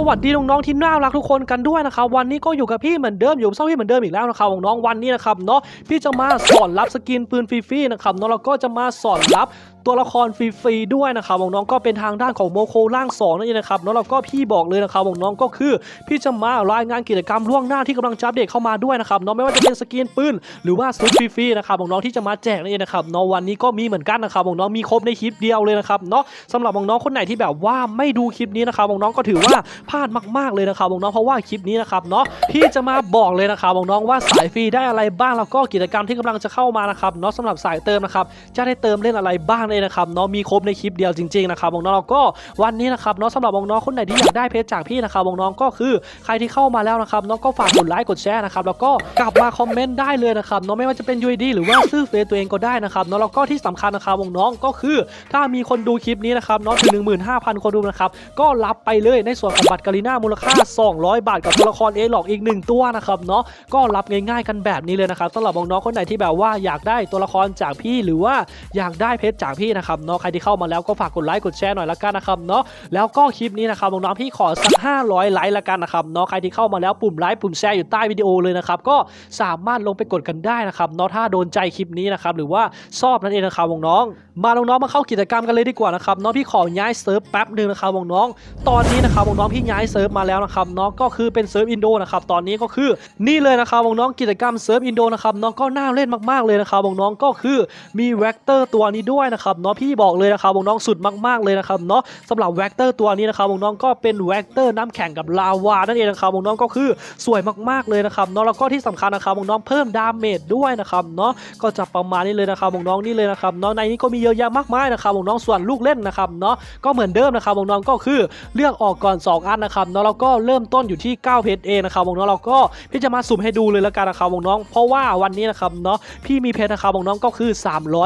สวัสดีน้องๆที่น่ารักทุกคนกันด้วยนะครับวันนี้ก็อยู่กับพี่เหมือนเดิมอยู่กับเซาพี่เหมือนเดิมอีกแล้วนะครับน้องวันนี้นะครับเนาะพี่จะมาสอนรับสกินปืนฟรีๆนะครับเนาะแล้วก็จะมาสอนรับ ตัวละครฟรีๆด้วยนะครับน้องก็เป็นทางด้านของโมโคล่างสองนั่นเองนะครับแล้วก็พี่บอกเลยนะครับน้องก็คือพี่จะมารายงานกิจกรรมล่วงหน้าที่กำลังจะอัปเดตเข้ามาด้วยนะครับเนาะไม่ว่าจะเป็นสกินปืนหรือว่าซุปฟรีๆนะครับน้องที่จะมาแจกนั่นเองนะครับเนาะวันนี้ก็มีเหมือนกันนะครับน้องมีครบในคลิปเดียวเลยนะครับเนาะสำหรับน้องคนไหนที่แบบว่าไม่ดูคลิปนี้นะครับน้องก็ถือว่าพลาดมากๆเลยนะครับน้องเพราะว่าคลิปนี้นะครับเนาะพี่จะมาบอกเลยนะครับน้องว่าสายฟรีได้อะไรบ้างแล้วก็กิจกรรมที่กำลังจะเข้ามานะครับเนาะสำหรับสายเติมนะครับจะได้เติมเล่นอะไรบ้างเลยนะครับเนาะมีครบในคลิปเดียวจริงๆนะครับน้องก็วันนี้นะครับเนาะสำหรับน้องคนไหนที่อยากได้เพจจากพี่นะครับน้องก็คือใครที่เข้ามาแล้วนะครับเนาะก็ฝากกดไลค์กดแชร์นะครับแล้วก็กลับมาคอมเมนต์ได้เลยนะครับเนาะไม่ว่าจะเป็น UID หรือว่าซื้อเฟซตัวเองก็ได้นะครับเนาะแล้วก็ที่สำคัญนะครับน้องก็คือ ถ้ามีคนดูคลิปนี้นะครับเนาะถึง15,000 คนดูนะครับก็รับไปเลยในส่วนของบัตรกาลิน่ามูลค่า 200 บาทกับตัวละครเอหลอกอีก 1 ตัวนะครับเนาะก็รับง่ายๆกันแบบนี้เลยนะครับสำหรับน้องๆคนไหนที่แบบว่าอยากได้ตัวละครจากพี่หรือว่าอยากได้เพชรจากพี่นะครับเนาะใครที่เข้ามาแล้วก็ฝากกดไลค์กดแชร์หน่อยละกันนะครับเนาะแล้วก็คลิปนี้นะครับน้องๆพี่ขอสัก 500 ไลค์ละกันนะครับเนาะใครที่เข้ามาแล้วปุ่มไลค์ปุ่มแชร์อยู่ใต้วิดีโอเลยนะครับก็สามารถลงไปกดกันได้นะครับเนาะถ้าโดนใจคลิปนี้นะครับหรือว่าชอบนั่นเองนะครับน้องๆมาน้องๆมาเข้ากิจกรรมกันเลยดีกว่านะครับเนาะพี่ขอย้ายเซิร์ฟแป๊บหนึ่งนะครับน้องๆตอนนี้นะครับน้องๆพี่ย้ายเซิร์ฟมาแล้วนะครับเนาะก็คือเป็นเซิร์ฟอินโดนะครับตอนนี้ก็คือนี่เลยนะครับน้องๆกิจกรรมเซิร์ฟอินโดนะครับเนาะก็น่าเล่นมากๆเลยนะครับน้องๆก็คือมีแวกเตอร์ตัวนี้ด้วยนะครับเนาะพี่บอกเลยนะครับวงน้องสุดมากๆเลยนะครับเนาะสำหรับแวกเตอร์ตัวนี้นะครับวงน้องก็เป็นแวกเตอร์น้ำแข็งกับลาวานั่นเองนะครับวงน้องก็คือสวยมากๆเลยนะครับเนาะแล้วก็ที่สำคัญนะครับวงน้องเพิ่มดาเมจด้วยนะครับเนาะก็จะประมาณนี้เลยนะครับวงน้องนี่เลยนะครับเนาะในนี้ก็มีเยอะแยะมากมายนะครับวงน้องส่วนลูกเล่นนะครับเนาะก็เหมือนเดิมนะครับวงน้องก็คือเลือกออกก่อน 2 อันนะครับเนาะแล้วก็เริ่มต้นอยู่ที่9เพชรเองนะครับวงน้องเราก็พี่จะมาสุ่มให้ดูเลยล้วกันนะครับวงน้อง เพราะว่าวันนี้นะครับเนาะพี่มีเพชรนะครับน้องก็คือ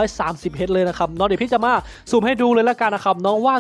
330เพชรเลยนะครับเนาะดี๋ยวพี่จะมาสุ่มให้ดูเลยล้วกันนะครับน้องว่า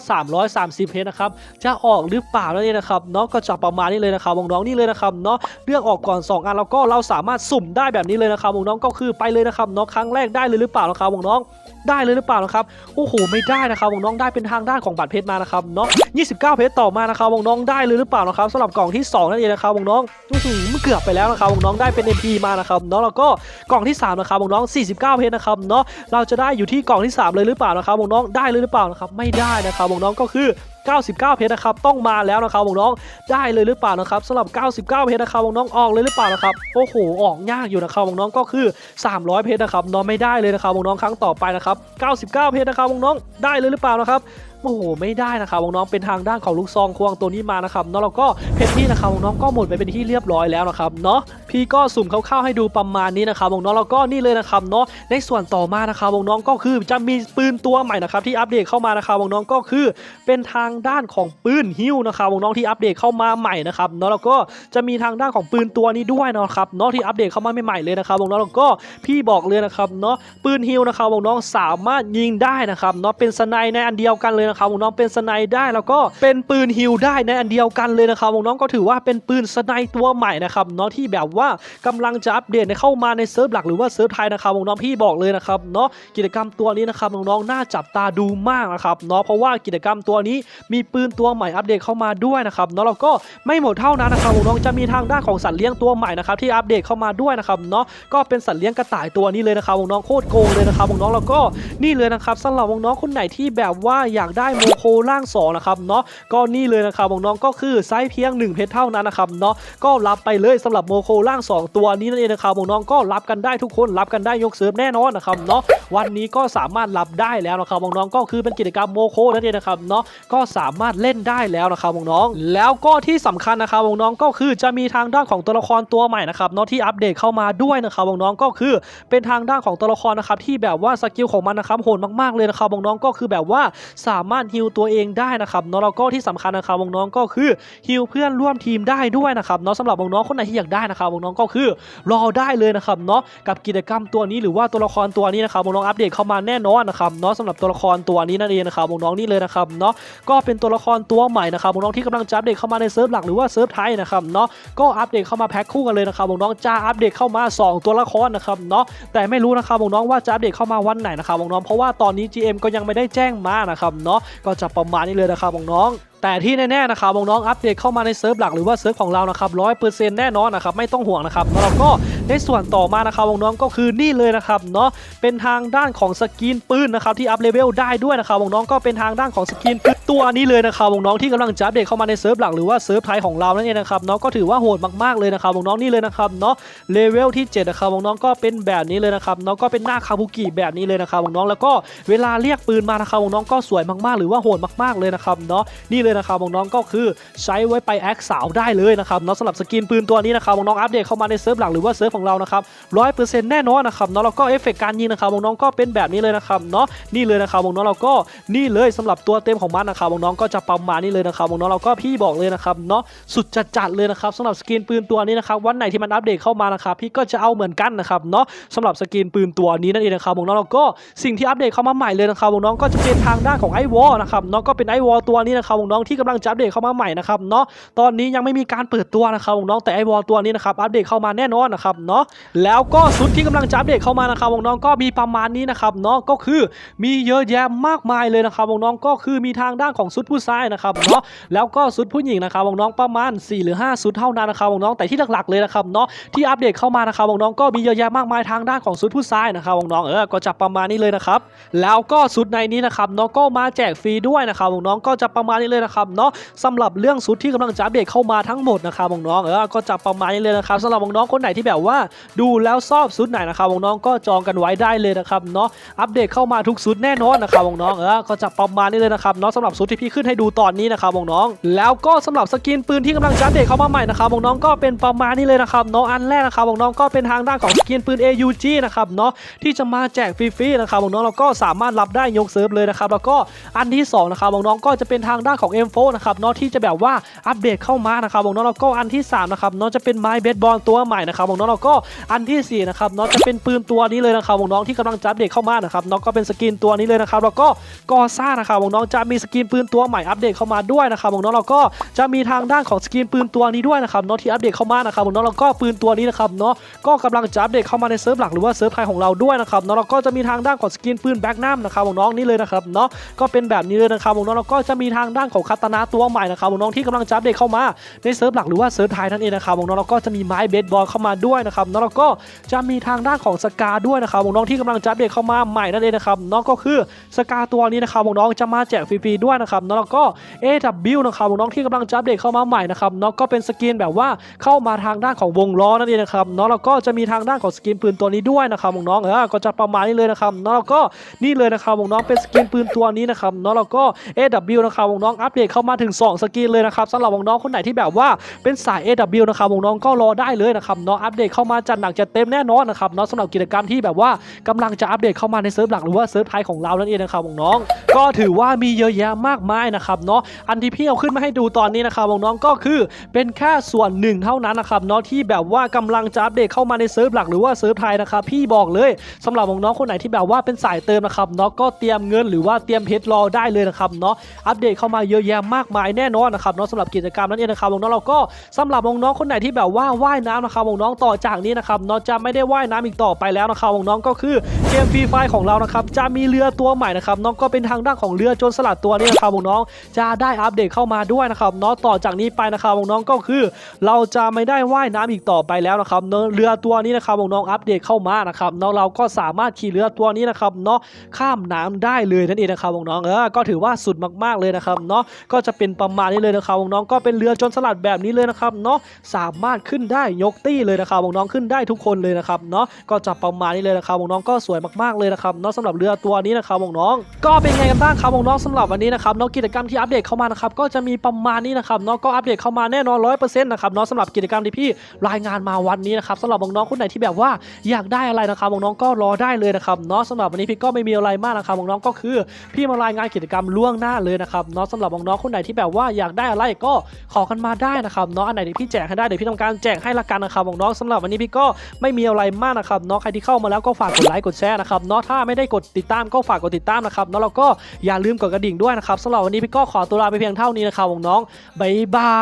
330เพชรนะครับจะออกหรือเปล่านั่นเองนะครับเนาะก็จะประมาณนี้เลยนะครับน้องนี่เลยนะครับเนาะเลือกออกก่อน 2 อันแล้วก็เราสามารถสุ่มได้แบบนี้เลยนะครับน้องก็คือไปเลยนะครับเนาะครั้งแรกได้เลยหรือเปล่านะครับน้องได้เลยหรือเปล่านะครับโอ้โหไม่ได้นะครับวงน้องได้เป็นทางด้านของบัตรเพชรมานะครับเนาะ29 เพชรต่อมานะครับวงน้องได้เลยหรือเปล่านะครับสำหรับกล่องที่สองนั่นเองนะครับน้องๆอื้อหือมันเกือบไปแล้วนะครับวงน้องได้เป็น MP มานะครับเนาะแล้วก็กล่องที่สานะครับน้อง 49 เพชรนะครับเนาะเราจะได้อยู่ที่กล่องที่สามเลยหรือเปล่านะครับน้องได้เลยหรือเปล่านะครับไม่ได้นะครับน้องก็คือ 99 เพชรนะครับต้องมาแล้วนะครับน้องได้เลยหรือเปล่านะครับสำหรับ 99 เพชรนะครับน้องออกเลยหรือเปล่านะครับโอ้โหออกยากอยู่นะครับน้องก็คือ 300 เพชรนะครับน้องไม่ได้เลยนะครับน้องครั้งต่อไปนะครับ 99 เพชรนะครับน้องได้เลยหรือเปล่านะครับ โอ้โหไม่ได้นะครับน้องเป็นทางด้านของลูกซองควงตัวนี้มานะครับเนาะแล้วก็เพชรพี่นะครับน้องก็หมดไปเป็นที่เรียบร้อยแล้วนะครับเนาะพี่ก็สุ่มคร่าวๆให้ดูประมาณนี้นะครับน้องแล้วก็นี่เลยนะครับเนาะในส่วนต่อมานะครับน้องก็คือจะมีปืนตัวใหม่นะครับที่อัปเดตเข้ามานะครับน้องก็คือเป็นทางด้านของปืนฮิ้วนะครับน้องที่อัปเดตเข้ามาใหม่นะครับเนาะแล้วก็จะมีทางด้านของปืนตัวนี้ด้วยนะครับเนาะที่อัปเดตเข้ามาใหม่ๆเลยนะครับน้องแล้วก็พี่บอกเลยนะครับเนาะปืนฮิวนะครับน้องสามารถยิงได้นะครับเนาะเป็นสไนในอันเดียวกันเลยนะครับน้องเป็นสไนได้แล้วก็เป็นปืนฮิวได้ในอันเดียวกันเลยนะครับน้องก็ถือว่าเป็นปืนสไนตัวใหม่นะครับเนาะที่แบบว่ากำลังจะอัปเดตเข้ามาในเซิร์ฟหลักหรือว่าเซิร์ฟไทยนะครับน้องพี่บอกเลยนะครับเนาะกิจกรรมตัวนี้นะครับน้องๆน่าจับตาดูมากนะครับเนาะเพราะว่ากิจกรรมตัวนี้มีปืนตัวใหม่อัปเดตเข้ามาด้วยนะครับเนาะแล้วก็ไม่หมดเท่านั้นนะครับน้องจะมีทางด้านของสัตว์เลี้ยงตัวใหม่นะครับที่อัปเดตเข้ามาด้วยนะครับเนาะก็เป็นสัตว์เลี้ยงกระต่ายตัวนี้เลยนะครับน้องโคตรโกงเลยนะครับน้องแล้วก็นี่เลยนะครับสำหรับน้องคนไหนที่แบบว่าอยากได้ได้โมโคล่างสองนะครับเนาะก็นี่เลยนะครับน้องๆก็คือไซส์เพียง 1 เพชรเท่านั้นนะครับเนาะก็รับไปเลยสำหรับโมโคล่าง 2 ตัวนี้นั่นเองนะครับน้องๆก็รับกันได้ทุกคนรับกันได้ยกเซิร์ฟแน่นอนนะครับเนาะวันนี้ก็สามารถรับได้แล้วนะครับน้องๆก็คือเป็นกิจกรรมโมโคนั่นเองนะครับเนาะก็สามารถเล่นได้แล้วนะครับน้องๆแล้วก็ที่สำคัญนะครับน้องๆก็คือจะมีทางด้านของตัวละครตัวใหม่นะครับเนาะที่อัปเดตเข้ามาด้วยนะครับน้องๆก็คือเป็นทางด้านของตัวละครนะครับที่แบบว่าสกิลของมันนะครับโหดมากๆเลยนะครับน้องๆก็คือแบบว่าสามารถฮิลตัวเองได้นะครับเนาะแล้วก็ที่สำคัญนะครับวงน้องก็คือฮิลเพื่อนร่วมทีมได้ด้วยนะครับเนาะสำหรับวงน้องคนไหนที่อยากได้นะครับวงน้องก็คือรอได้เลยนะครับเนาะกับกิจกรรมตัวนี้หรือว่าตัวละครตัวนี้นะครับวงน้องอัปเดตเข้ามาแน่นอนนะครับเนาะสำหรับตัวละครตัวนี้นั่นเองนะครับวงน้องนี่เลยนะครับเนาะก็เป็นตัวละครตัวใหม่นะครับวงน้องที่กำลังจะอัปเดตเข้ามาในเซิร์ฟหลักหรือว่าเซิร์ฟไทยนะครับเนาะก็อัปเดตเข้ามาแพ็คคู่กันเลยนะครับวงน้องจะอัปเดตเข้ามา 2 ตัวละครนะครับเนาะแต่ไม่รู้นะครับน้องว่าจะอัปเดตเข้ามาวันไหนนะครับน้องเพราะว่าตอนนี้ GM ก็ยังไม่ได้แจ้งมานะครับเนาะก็จะประมาณนี้เลยนะครับน้องแต่ที่แน่ๆนะครับน้องๆอัปเดตเข้ามาในเซิร์ฟหลักหรือว่าเซิร์ฟของเรานะครับร้อยเปอร์เซ็นต์แน่นอนนะครับไม่ต้องห่วงนะครับแล้วเราก็ในส่วนต่อมานะครับวงน้องก็คือนี่เลยนะครับเนาะเป็นทางด้านของสกินปืนนะครับที่อัพเลเวลได้ด้วยนะครับวงน้องก็เป็นทางด้านของสกินปืนตัวนี้เลยนะครับวงน้องที่กำลังจะอัปเดตเข้ามาในเซิร์ฟหลักหรือว่าเซิร์ฟไทยของเรานั่นเองนะครับเนาะก็ถือว่าโหดมากๆเลยนะครับวงน้องนี่เลยนะครับเนาะเลเวลที่7นะครับวงน้องก็เป็นแบบนี้เลยนะครับเนาะก็เป็นหน้าคาบุกิแบบนี้เลยนะครับวงน้องแล้วก็เวลาเรียกปืนมานะครับวงน้องก็สวยมากๆ หรือว่าโหดมากๆเลยนะครับเนาะนี่เลยนะครับวงน้องก็คือใช้ไว้ไปแอคสาวได้เลยนะครับเนาะสำหรับสกินปืนตัวนี้นะครับน้องอัปเดตเข้ามาในเซิร์ฟหลักหรือว่าเซิร์ฟของเรานะครับร้อยเปอร์เซ็นต์แน่นอนนะครับเนาะแล้วก็เอฟเฟกต์การยิงนะครับน้องก็เป็นแบบนี้เลยนะครับเนาะนี่เลยนะครับน้องเราก็นี่เลยสำหรับตัวเต็มของมันนะครับน้องก็จะประมาณนี้เลยนะครับน้องเราก็พี่บอกเลยนะครับเนาะสุดจัดๆเลยนะครับสำหรับสกินปืนตัวนี้นะครับวันไหนที่มันอัปเดตเข้ามานะครับพี่ก็จะเอาเหมือนกันนะครับเนาะสำหรับสกินปืนตัวนี้นั่นเองนะครับน้องเราก็สิ่งที่อัปเดตเข้ามาใหม่เลยนะครับน้องก็จะเป็นทางด้านของไอวอลนะครับเนาะก็เป็นไอวอลตัวนี้นะครับน้องที่กำลังจะอัปเดตเข้ามาใหม่นะครับเนาะตอนนี้ยังไม่มีการเปิดตัวนะครับน้องแต่ไอวอลตัวนี้นะครับอัปเดตเข้ามาแน่นอนนะครับเนาะแล้วก็ชุดที่กำลังจะอัปเดตเข้ามานะครับวงน้องก็มีประมาณนี้นะครับเนาะก็คือมีเยอะแยะมากมายเลยนะครับวงน้องก็คือมีทางด้านของชุดผู้ชายนะครับเนาะแล้วก็ชุดผู้หญิงนะครับวงน้องประมาณ 4 หรือ5ชุดเท่านั้นนะครับวงน้องแต่ที่หลักๆเลยนะครับเนาะที่อัปเดตเข้ามานะครับวงน้องก็มีเยอะแยะมากมายทางด้านของชุดผู้ชายนะครับวงน้องเออก็จะประมาณนี้เลยนะครับแล้วก็ชุดในนี้นะครับน้องก็มาแจกฟรีด้วยนะครับวงน้องก็จะประมาณนี้เลยนะครับเนาะสำหรับเรื่องชุดที่กำลังจะอัปเดตเข้ามาทั้งหมดนะครับวงน้องเออก็จะประมาณนี้เลยนะครับสำหรับน้องคนไหนที่แบบว่าดูแล้วชอบชุดไหนนะครับน้องก็จองกันไว้ได้เลยนะครับเนาะอัปเดตเข้ามาทุกชุดแน่นอนนะครับน้องเออก็จะประมาณนี้เลยนะครับเนาะสำหรับชุดที่พี่ขึ้นให้ดูตอนนี้นะครับน้องแล้วก็สำหรับสกินปืนที่กำลังจะอัปเดตเข้ามาใหม่นะครับน้องก็เป็นประมาณนี้เลยนะครับเนาะอันแรกนะครับน้องก็เป็นทางด้านของสกินปืน AUG นะครับเนาะที่จะมาแจกฟรีๆนะครับน้องเราก็สามารถรับได้ยกเซิร์ฟเลยนะครับแล้วก็อันที่สองนะครับน้องก็จะเป็นทางด้านของ M4 นะครับเนาะที่จะแบบว่าอัปเดตเข้ามานะครับน้องแล้วก็อันที่สามนะครับเนาะจะเป็นไม้เบสบอลตัวใหม่นะครับน้องๆแล้วก็อันที่สี่นะครับเนาะจะเป็นปืนตัวนี้เลยนะครับน้องที่กำลังจะอัปเดตเข้ามานะครับเนาะก็เป็นสกินตัวนี้เลยนะครับแล้วก็กอซ่านะครับน้องจะมีสกินปืนตัวใหม่อัปเดตเข้ามาด้วยนะครับน้องๆแล้วก็จะมีทางด้านของสกินปืนตัวนี้ด้วยนะครับเนาะที่อัปเดตเข้ามานะครับน้องๆแล้วก็ปืนตัวนี้นะครับเนาะก็กำลังจะอัปเดตเข้ามาในเซิร์ฟหลักหรือว่าเซิร์ฟไทยของเราด้วยนะครับเนาะแล้วก็จะมีทางด้านของสกินปืนแบ็กนัมนะครับน้องนี่เลยนะครับเนาะก็เป็นแบบนี้เลยนะครับน้องๆแล้วก็จะมีทางด้านของคาตานาตัวใหม่นะครับน้องที่กำลังจะอัปเดตเข้ามาในเซิร์ฟหลักหรือว่าเซิร์ฟไทยนั่นเองนะครับน้องๆแล้วก็จะมีไม้เบสบอลเข้ามาด้วยนะครับเนะแล้วก็จะมีทางด้านของสกาด้วยนะครับน้องที่กำลังจะอัปเดตเข้ามาใหม่นั่นเองนะครับเนาะก็คือสกาตัวนี้นะครับน้องจะมาแจกฟรีๆด้วยนะครับแล้วก็ AW นะครับน้องที่กำลังจะอัปเดตเข้ามาใหม่นะครับเนาะก็เป็นสกินแบบว่าเข้ามาทางด้านของวงล้อนั่นเองนะครับนาะแล้วก็จะมีทางด้านของสกินปืนตัวนี้ด้วยนะครับน้องเออก็จะประมาณนี้เลยนะครับนาะแล้วก็นี่เลยนะครับน้องเป็นสกินปืนตัวนี้นะครับนาะแล้วก็ AW นะครับน้องอัปเดตเข้ามาถึง 2 สกินเลยนะครับสำหรับน้องคนไหนที่แบบว่าเป็นสาย AW นะครับน้องก็รอได้เลยนะครับเนาะอัปเดตเข้าามาจัดหนักจัดเต็มแน่นอนนะครับเนาะสำหรับกิจกรรมที่แบบว่ากำลังจะอัปเดตเข้ามาในเซิร์ฟหลักหรือว่าเซิร์ฟไทยของเรานั่นเองนะครับน้องก็ถือว่ามีเยอะแยะมากมายนะครับเนาะอันที่พี่เอาขึ้นมาให้ดูตอนนี้นะครับน้องก็คือเป็นแค่ส่วนหนึ่งเท่านั้นนะครับเนาะที่แบบว่ากำลังจะอัปเดตเข้ามาในเซิร์ฟหลักหรือว่าเซิร์ฟไทยนะครับพี่บอกเลยสำหรับน้องคนไหนที่แบบว่าเป็นสายเติมนะครับเนาะก็เตรียมเงินหรือว่าเตรียมเพชรรอได้เลยนะครับเนาะอัปเดตเข้ามาเยอะแยะมากมายแน่นอนนะครับเนาะสำหรับกิจกรรมนั้นเองนะครับน้องเราก็สำหรับน้องคนไหนที่แบบว่าว่ายน้ำนะครับน้องต่อจากนี้นะครับเนาะจะไม่ได้ว่ายน้ำอีกต่อไปแล้วนะครับองน้องก็คือเกมฟรีไฟของเรานะครับจะมีเรือตัวใหม่นะครับน้องก็เป็นทางด้านของเรือโจรสลัดตัวนี้นะครับองน้องจะได้อัปเดตเข้ามาด้วยนะครับเนาะต่อจากนี้ไปนะครับองน้องก็คือ เราจะไม่ได้ว่ายน้ำอีกต่อไปแล้วนะครับเนาะเรือตัวนี้นะครับองน้องอัปเดตเข้ามานะครับเนาะเราก็สามารถขี่เรือตัวนี้นะครับเนาะข้ามน้ำได้เลยนั่นเองนะครับน้องเออก็ถือว่าสุดมากๆเลยนะครับเนาะก็จะเป็นประมาณนี้เลยนะครับน้องก็เป็นเรือโจรสลัดแบบนี้เลยนะครับเนาะสามารถขึ้นได้ยกตี้เลยนะครับน้องๆขึ้นได้ทุกคนเลยนะครับเนาะก็จะประมาณนี้เลยนะครับวงน้องก็สวยมากๆเลยนะครับเนาะสำหรับเรือตัวนี้นะครับวงน้อง ก็เป็นไงกันบ้างครับวงน้องสำหรับวันนี้นะครับเนาะกิจกรรมที่อัปเดตเข้ามานะครับก็จะมีประมาณนี้นะครับเนาะก็อัปเดตเข้ามาแน่นอนร้อยเปอร์เซ็นต์นะครับเนาะสำหรับกิจกรรมที่พี่รายงานมาวันนี้นะครับสำหรับวงน้องคนไหนที่แบบว่าอยากได้อะไรนะครับวงน้องก็รอได้เลยนะครับเนาะสำหรับวันนี้พี่ก็ไม่มีอะไรมากนะครับวงน้องก็คือ พี่มารายงานกิจกรรมล่วงหน้าเลยนะครับเนาะสำหรับน้องคนไหนที่แบบว่าอยากได้อะไรก็ขอกันมาได้นะครับเนาะอันไหนที่พี่แจกให้ได้เดี๋ยวพี่ทำการแจกให้ละกันนะครับน้องสำหรับวันนี้พี่ก็ไม่มีอะไรมากนะครับเนาะใครที่เข้ามาแล้วก็ฝากกดไลค์กดแชร์นะครับเนาะถ้าไม่ได้กดติดตามก็ฝากกดติดตามนะครับเนาะแล้วก็อย่าลืมกดกระดิ่งด้วยนะครับสำหรับวันนี้พี่ก็ขอตัวลาไปเพียงเท่านี้นะครับน้องบ๊ายบา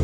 ย